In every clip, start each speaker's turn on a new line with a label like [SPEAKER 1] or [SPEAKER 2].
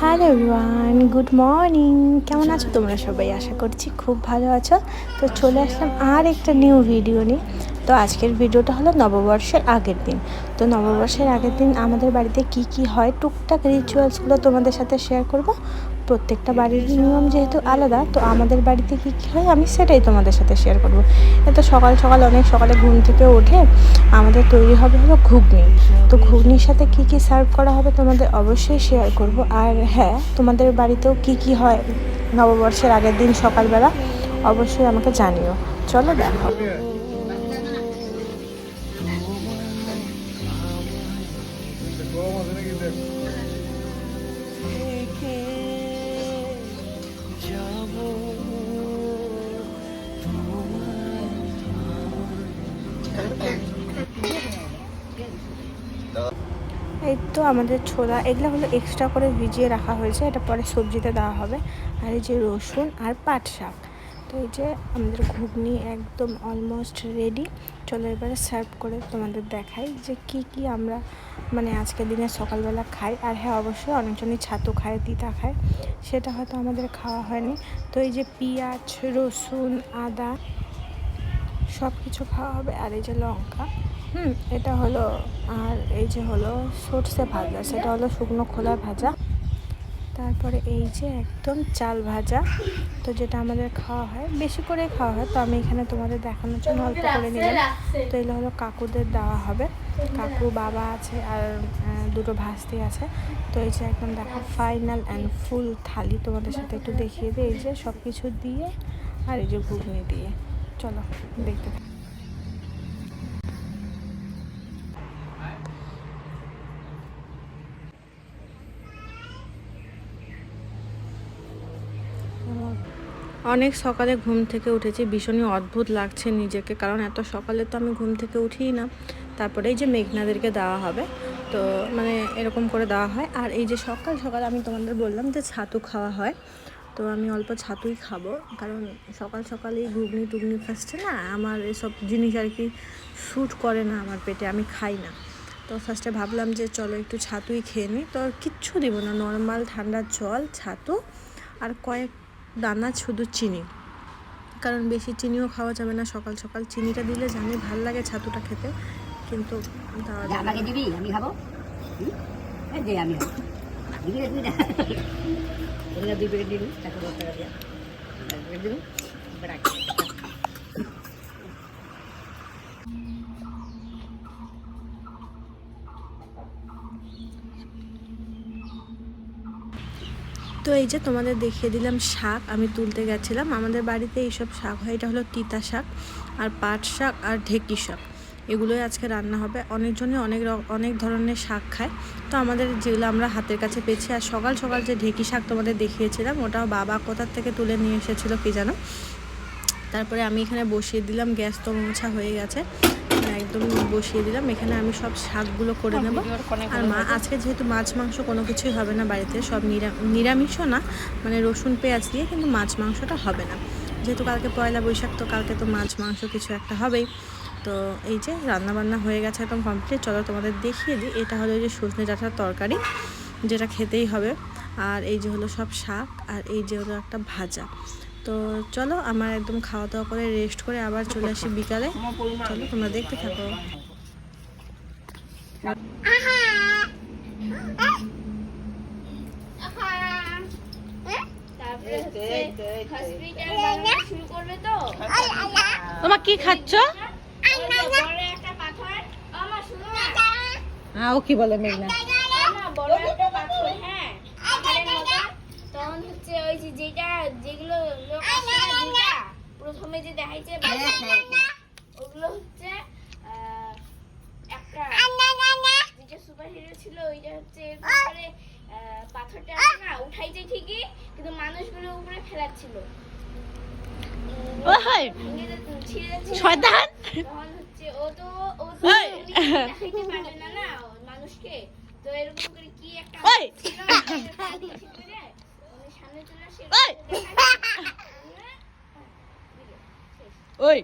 [SPEAKER 1] Hello everyone good morning কেমন আছো তোমরা সবাই? আশা করছি খুব ভালো আছো। তো চলে আসলাম আর একটা নিউ ভিডিও নিয়ে। তো আজকের ভিডিওটা হলো নববর্ষের আগের দিন। তো নববর্ষের আগের দিন আমাদের বাড়িতে কি কি হয়, টুকটাক রিচুয়ালসগুলো তোমাদের সাথে শেয়ার করব। প্রত্যেকটা বাড়ির নিয়ম যেহেতু আলাদা, তো আমাদের বাড়িতে কী কী হয় আমি সেটাই তোমাদের সাথে শেয়ার করব। এত সকাল সকাল অনেক সকালে ঘুম থেকে উঠে আমাদের তৈরি হবে হলো ঘুগনি। তো ঘুগনির সাথে কি কি সার্ভ করা হবে তোমাদের অবশ্যই শেয়ার করব। আর হ্যাঁ তোমাদের বাড়িতেও কি কি হয় নববর্ষের আগের দিন সকালবেলা, অবশ্যই আমাকে জানিও। চলো দেখো এই তো আমাদের ছোলা এগুলো হলো এক্সট্রা করে ভিজিয়ে রাখা হয়েছে এটা পরে সবজিতে দেওয়া হবে। আর এই যে রসুন আর পাট শাক। তো এই যে আমাদের ঘুগনি একদম অলমোস্ট রেডি চলো এবারে সার্ভ করে তোমাদের দেখাই যে কি কি আমরা মানে আজকের দিনে সকালবেলা খাই। আর হ্যাঁ অবশ্যই অনেকজনই ছাতু খায়, তিতা খায়, সেটা হয়তো আমাদের খাওয়া হয়নি। তো এই যে পেঁয়াজ, রসুন, আদা সব কিছু খাওয়া হবে। আর এই যে লঙ্কা, হুম, এটা হলো, আর এই যে হলো সর্ষে ভাজা, সেটা হলো শুকনো খোলা ভাজা। তারপরে এই যে একদম চাল ভাজা তো যেটা আমাদের খাওয়া হয় বেশি করে খাওয়া হয় তো আমি এখানে তোমাদের দেখানোর জন্য অল্প করে নিলাম। তো এগুলো হলো কাকুদের দেওয়া হবে। কাকু বাবা আছে আর দুটো ভাস্তি আছে। তো এই যে একদম দেখো ফাইনাল অ্যান্ড ফুল থালি তোমাদের সাথে একটু দেখিয়ে দিই। এই যে সব কিছু দিয়ে আর এই যে ঘুগনি দিয়ে। চলো দেখতে থাকো। অনেক সকালে ঘুম থেকে উঠেছি, ভীষণই অদ্ভুত লাগছে নিজেকে, কারণ এত সকালে তো আমি ঘুম থেকে উঠিই না। তারপরে এই যে মেঘনাদেরকে দেওয়া হবে, তো মানে এরকম করে দেওয়া হয়। আর এই যে সকাল সকাল আমি তোমাদের বললাম যে ছাতু খাওয়া হয়, তো আমি অল্প ছাতুই খাব, কারণ সকাল সকালেই ঘুগনি টুগনি ফার্স্টে না, আমার এসব জিনিস আর কি শ্যুট করে না আমার পেটে, আমি খাই না। তো ফার্স্টে ভাবলাম যে চলো একটু ছাতুই খেয়ে নিই, তো কিচ্ছু দিব না নর্মাল ঠান্ডা জল, ছাতু, আর কয়েক দানা, শুধু চিনি। কারণ বেশি চিনিও খাওয়া যাবে না সকাল সকাল। চিনিটা দিলে জানি ভালো লাগে ছাতুটা খেতে, কিন্তু
[SPEAKER 2] দিবি? আমি খাব? দিবি এক প্যাকেট দিবি এবার রাখ।
[SPEAKER 1] তো এই যে তোমাদের দেখিয়ে দিলাম শাক, আমি তুলতে গেছিলাম। আমাদের বাড়িতে এইসব শাক হয়, এটা হলো তিতা শাক আর পাট শাক আর ঢেকি শাক। এগুলোই আজকে রান্না হবে। অনেকজনই অনেক অনেক ধরনের শাক খায়। তো আমাদের যেগুলো আমরা হাতের কাছে পেয়েছি, আর সকাল সকাল যে ঢেকি শাক তোমাদের দেখিয়েছিলাম, ওটাও বাবা কোথার থেকে তুলে নিয়ে এসেছিল কি জানো? তারপরে আমি এখানে বসিয়ে দিলাম, গ্যাস তো মোছা হয়ে গেছে। একদম বসিয়ে দিলাম। এখানে আমি সব শাকগুলো করে নেব। আর মা আজকে যেহেতু মাছ মাংস কোনো কিছুই হবে না বাড়িতে সব নিরা- নিরামিষও না মানে রসুন পেঁয়াজ দিয়ে কিন্তু মাছ মাংসটা হবে না। যেহেতু কালকে পয়লা বৈশাখ তো কালকে তো মাছ মাংস কিছু একটা হবেই। তো এই যে রান্না বান্না হয়ে গেছে একদম কমপ্লিট চলো তোমাদের দেখিয়ে দিই। এটা হলো যে সজনে ডাঁটার তরকারি যেটা খেতেই হবে। আর এই যে হলো সব শাক আর এই যে হলো একটা ভাজা। তো চলো আমার একদম খাওয়া দাওয়া করে রেস্ট করে আবার চলে আসি বিকালে। চলো তোমরা দেখতে থাকো। তোমার কি খাচ্ছ? হ্যাঁ ও কি বলে মেঘনা?
[SPEAKER 3] না বড় একটা পাথর হ্যাঁ। তখন হচ্ছে ওই যেটা যেগুলো লোক প্রথমে যে দেখাইছে ওগুলো হচ্ছে একটা যেটা সুপার হিরো ছিল ওইটা হচ্ছে এরকম পাথরটা না উঠাইছে ঠিকই কিন্তু মানুষগুলো উপরে ফেলাচ্ছিল।
[SPEAKER 1] শয়তান।
[SPEAKER 3] তখন হচ্ছে ও তো ও তো! দেখাইতে পারবে না না মানুষকে। তো এরকম করে কি একটা
[SPEAKER 1] ওই!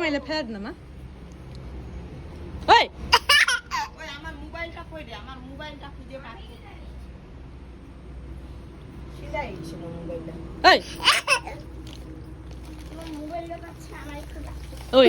[SPEAKER 1] মেলে ফেলে না মা মোবাইলটা কই রে আমার মোবাইলটা খুঁজে পাই সিধাই ছিল মোবাইলটা
[SPEAKER 4] ওই।
[SPEAKER 3] পাচ্ছে আমার
[SPEAKER 4] ওই।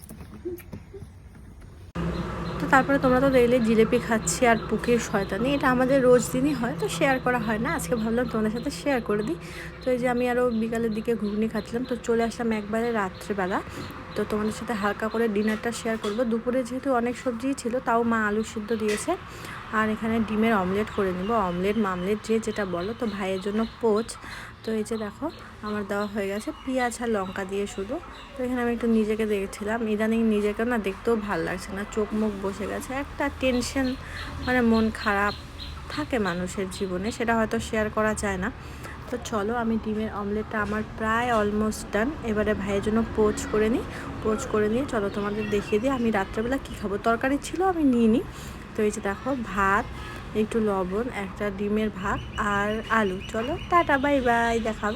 [SPEAKER 1] তারপরে তোমরা তো দেখলে জিলেপি খাচ্ছি আর পুকের শয়তানি, এটা আমাদের রোজ দিনই হয়, তো শেয়ার করা হয় না। আজকে ভাবলাম তোমাদের সাথে শেয়ার করে দিই। তো এই যে আমি আরও বিকালের দিকে ঘুগনি খাচ্ছিলাম, তো চলে আসলাম একবারে রাত্রেবেলা। তো তোমাদের সাথে হালকা করে ডিনারটা শেয়ার করব। দুপুরে যেহেতু অনেক সবজিই ছিল, তাও মা আলু সিদ্ধ দিয়েছে। আর এখানে ডিমের অমলেট করে নিব। অমলেট মামলেট, যে যেটা বলো। তো ভাইয়ের জন্য পোচ। তো এই যে দেখো, আমার দেওয়া হয়ে গেছে। পেঁয়াজ আর লঙ্কা দিয়ে শুধু। তো এখানে আমি একটু নিজেকে দেখছিলাম। ইদানিং নিজেকে না দেখতেও ভালো লাগছে না। চোখ মুখ বসে গেছে। একটা টেনশন মানে মন খারাপ থাকে মানুষের জীবনে। সেটা হয়তো শেয়ার করা যায় না। তো চলো আমি ডিমের অমলেটটা আমার প্রায় অলমোস্ট ডান এবারে ভাইয়ের জন্য পোচ করে নিই। পোচ করে নিয়ে চলো তোমাদের দেখিয়ে দিই আমি রাত্রেবেলা কী খাব। তরকারি ছিল, আমি নিয়ে নিই। তো এই যে দেখো, ভাত, একটু লবণ, একটা ডিমের ভাত আর আলু। চলো, টাটা, বাই বাই, দেখা হবে।